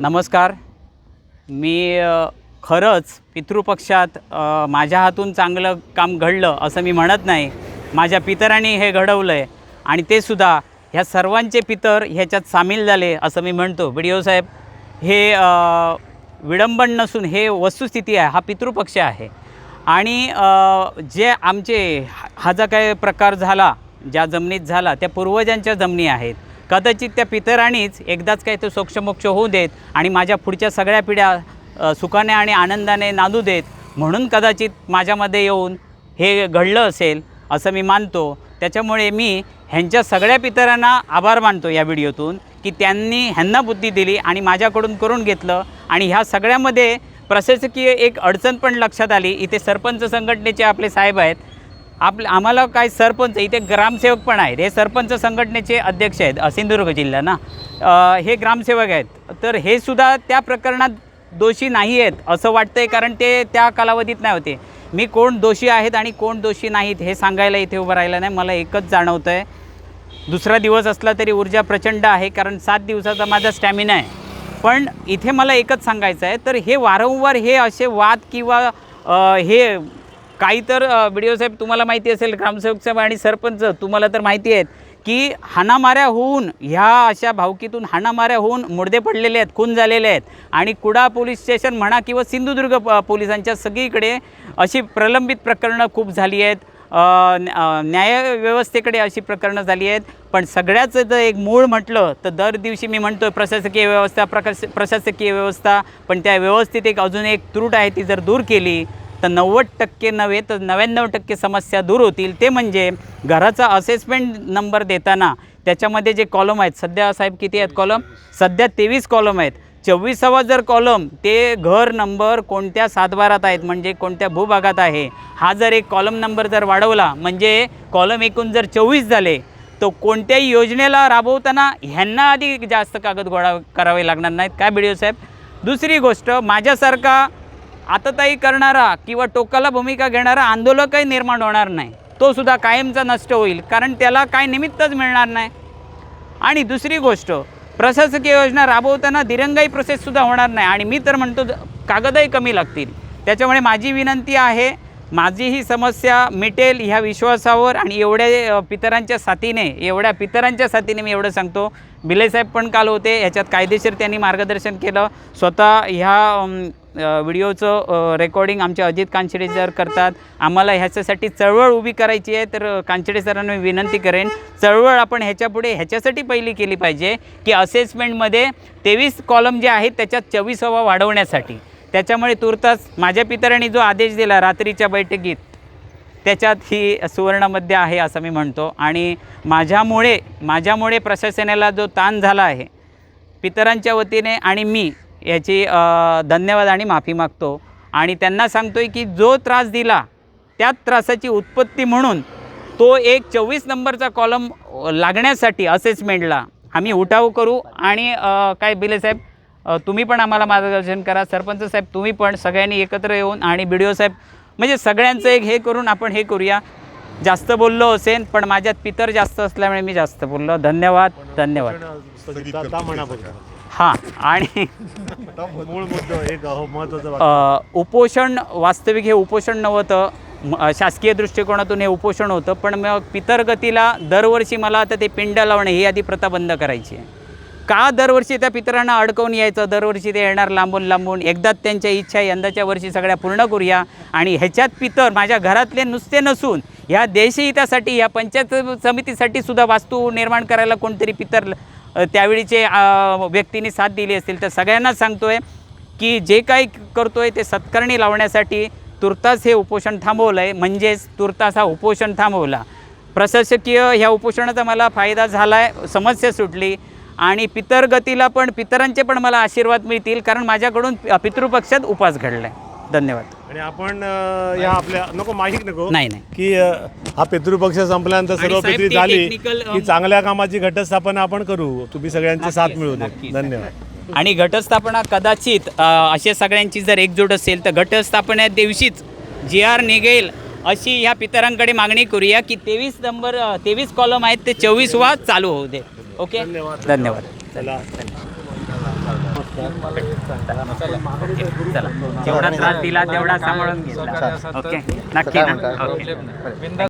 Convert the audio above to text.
नमस्कार. मी खरंच पितृपक्षात माझ्या हातून चांगलं काम घडलं असं मी म्हणत नाही. माझ्या पितरांनी हे घडवलं आहे आणि ते सुद्धा ह्या सर्वांचे पितर ह्याच्यात सामील झाले असं मी म्हणतो. बी साहेब हे विडंबन नसून हे वस्तुस्थिती आहे हा पितृपक्ष आहे. आणि जे आमचे हा- हा जो काय प्रकार झाला ज्या जमिनीत झाला त्या पूर्वजांच्या जमिनी आहेत कदाचित त्या पितराणीच एकदाच काही तो सोक्षमोक्ष होऊ देत आणि माझ्या पुढच्या सगळ्या पिढ्या सुखाने आणि आनंदाने नांदू देत म्हणून कदाचित माझ्यामध्ये येऊन हे घडलं असेल असं मी मानतो. त्याच्यामुळे मी ह्यांच्या सगळ्या पितरांना आभार मानतो या व्हिडिओतून की त्यांनी ह्यांना बुद्धी दिली आणि माझ्याकडून करून घेतलं आणि ह्या सगळ्यामध्ये प्रशासकीय एक अडचण पण लक्षात आली. इथे सरपंच संघटनेचे आपले साहेब आहेत आपलं आम्हाला काय सरपंच इथे ग्रामसेवक पण आहेत. हे सरपंच संघटनेचे अध्यक्ष आहेत सिंधुदुर्ग जिल्हा ना हे ग्रामसेवक आहेत. तर हे सुद्धा त्या प्रकरणात दोषी नाही आहेत असं वाटतंय कारण ते त्या कालावधीत नाही होते. मी कोण दोषी आहेत आणि कोण दोषी नाहीत हे सांगायला इथे उभं राहिलं नाही. मला एकच जाणवतं आहे दुसरा दिवस असला तरी ऊर्जा प्रचंड आहे कारण सात दिवसाचा माझा स्टॅमिना आहे. पण इथे मला एकच सांगायचं आहे तर हे वारंवार हे असे वाद किंवा हे काही तर व्हिडिओ साहेब तुम्हाला माहिती असेल ग्रामसेवक साहेब आणि सरपंच तुम्हाला तर माहिती आहेत की हाणामाऱ्या होऊन ह्या अशा भावकीतून हाणामाऱ्या होऊन मुडदे पडलेले आहेत खून झालेले आहेत. आणि कुडा पोलीस स्टेशन म्हणा किंवा सिंधुदुर्ग प- पोलिसांच्या सगळीकडे अशी प्रलंबित प्रकरणं खूप झाली आहेत. न्यायव्यवस्थेकडे अशी प्रकरणं झाली आहेत. पण सगळ्याचं जर एक मूळ म्हटलं तर दर दिवशी मी म्हणतो प्रशासकीय व्यवस्था प्रकाश प्रशासकीय व्यवस्था पण त्या व्यवस्थेत एक अजून एक त्रुट आहे ती जर दूर केली तर नव्वद टक्के नव्हे तर नव्याण्णव टक्के समस्या दूर होतील. ते म्हणजे घराचा असेसमेंट नंबर देताना त्याच्यामध्ये जे कॉलम आहेत सध्या साहेब किती आहेत कॉलम सध्या तेवीस कॉलम आहेत. चोवीसावा जर कॉलम ते घर नंबर कोणत्या सातबारात आहेत म्हणजे कोणत्या भूभागात आहे? हा जर एक कॉलम नंबर जर वाढवला म्हणजे कॉलम एकूण जर चोवीस झाले तो कोणत्याही योजनेला राबवताना ह्यांना आधी जास्त कागद गोळा करावे लागणार नाहीत. काय बिडिओ साहेब? दुसरी गोष्ट माझ्यासारखा आतताई करणारा किंवा टोकाला भूमिका घेणारा आंदोलकही निर्माण होणार नाही. तो सुद्धा कायमचा नष्ट होईल कारण त्याला काय निमित्तच मिळणार नाही. आणि दुसरी गोष्ट प्रशासकीय योजना राबवताना दिरंगाई प्रोसेससुद्धा होणार नाही. आणि मी तर म्हणतो कागदही कमी लागतील. त्याच्यामुळे माझी विनंती आहे माझी ही समस्या मिटेल ह्या विश्वासावर आणि एवढ्या पितरांच्या साथीने एवढ्या पितरांच्या साथीने मी एवढं सांगतो. बिलेसाहेब पण काल होते ह्याच्यात कायदेशीर त्यांनी मार्गदर्शन केलं. स्वतः ह्या व्हिडिओचं रेकॉर्डिंग आमचे अजित कांचडे सर करतात. आम्हाला ह्याच्यासाठी चळवळ उभी करायची आहे तर कांचडे सरांना मी विनंती करेन चळवळ आपण ह्याच्यापुढे ह्याच्यासाठी पहिली केली पाहिजे की असेसमेंटमध्ये तेवीस कॉलम जे आहेत त्याच्यात चोवीस हवा वाढवण्यासाठी. त्याच्यामुळे तुर्तास माझ्या पितरांनी जो आदेश दिला रात्रीच्या बैठकीत त्याच्यात ही सुवर्णमध्य आहे असं मी म्हणतो. आणि माझ्यामुळे माझ्यामुळे प्रशासनाला जो ताण झाला आहे पितरांच्या वतीने आणि मी याची धन्यवाद आणि माफी मागतो. आणि त्यांना सांगतोय की जो त्रास दिला त्याच त्रासाची उत्पत्ती म्हणून तो एक चोवीस नंबरचा कॉलम लागण्यासाठी असेसमेंटला आम्ही उठाव करू. आणि काय बिले साहेब तुम्ही पण आम्हाला मार्गदर्शन करा. सरपंच साहेब तुम्ही पण सगळ्यांनी एकत्र येऊन आणि बी डी ओ साहेब म्हणजे सगळ्यांचं एक हे करून आपण हे करूया. जास्त बोललो असेल पण माझ्यात पितर जास्त असल्यामुळे मी जास्त बोललो. धन्यवाद धन्यवाद. हां आणि मूळ मुद्दा उपोषण वास्तविक हे उपोषण नव्हतं. शासकीय दृष्टिकोनातून हे उपोषण होतं पण मग पितरगतीला दरवर्षी मला आता ते पिंड लावणे ही आधी प्रथा बंद करायची आहे. का दरवर्षी त्या पितरांना अडकवून यायचं? दरवर्षी ते येणार लांबून लांबून. एकदाच त्यांच्या इच्छा यंदाच्या वर्षी सगळ्या पूर्ण करूया. आणि ह्याच्यात पितर माझ्या घरातले नुसते नसून ह्या देशहितासाठी ह्या पंचायत समितीसाठी सुद्धा वास्तू निर्माण करायला कोणतरी पितर त्यावेळीचे व्यक्तीने व्यक्तींनी साथ दिली असतील तर सगळ्यांना सांगतो आहे की जे काही करतो आहे ते सत्कारणी लावण्यासाठी तुर्तास हे उपोषण थांबवलं आहे म्हणजेच तुर्तास हा उपोषण थांबवला. प्रशासकीय ह्या उपोषणाचा मला फायदा झाला आहे समस्या सुटली आणि पितरगतीला पण पितरांचे पण मला आशीर्वाद मिळतील कारण माझ्याकडून पितृपक्षात उपास घडला आहे धन्यवाद. आणि आपण अ, या आपल्या नको माहीत नको नाही नाही. की अ, हा पितृपक्ष संपल्यानंतर सर्व साहेब, पितरी ती झाली technical, अम, की चांगल्या कामाची घटस्थापना आपण करू. तुम्ही सगळ्यांचे साथ मिळू दे नक्कीच. धन्यवाद. आणि घटस्थापना कदाचित अ, अशा सगळ्यांची जर एकजूट असेल तर घटस्थापना दिवशीच जी आर निघेल अशी ह्या पितरांकडे मागणी करूया की तेवीस नंबर तेवीस कॉलम आहेत ते चोवीस वा चालू होऊ दे. ओके धन्यवाद. चला. चला. जेवढा त्रास दिला तेवढा सांभाळून घेतला. ओके. नक्की ना. म्हणता? ओके.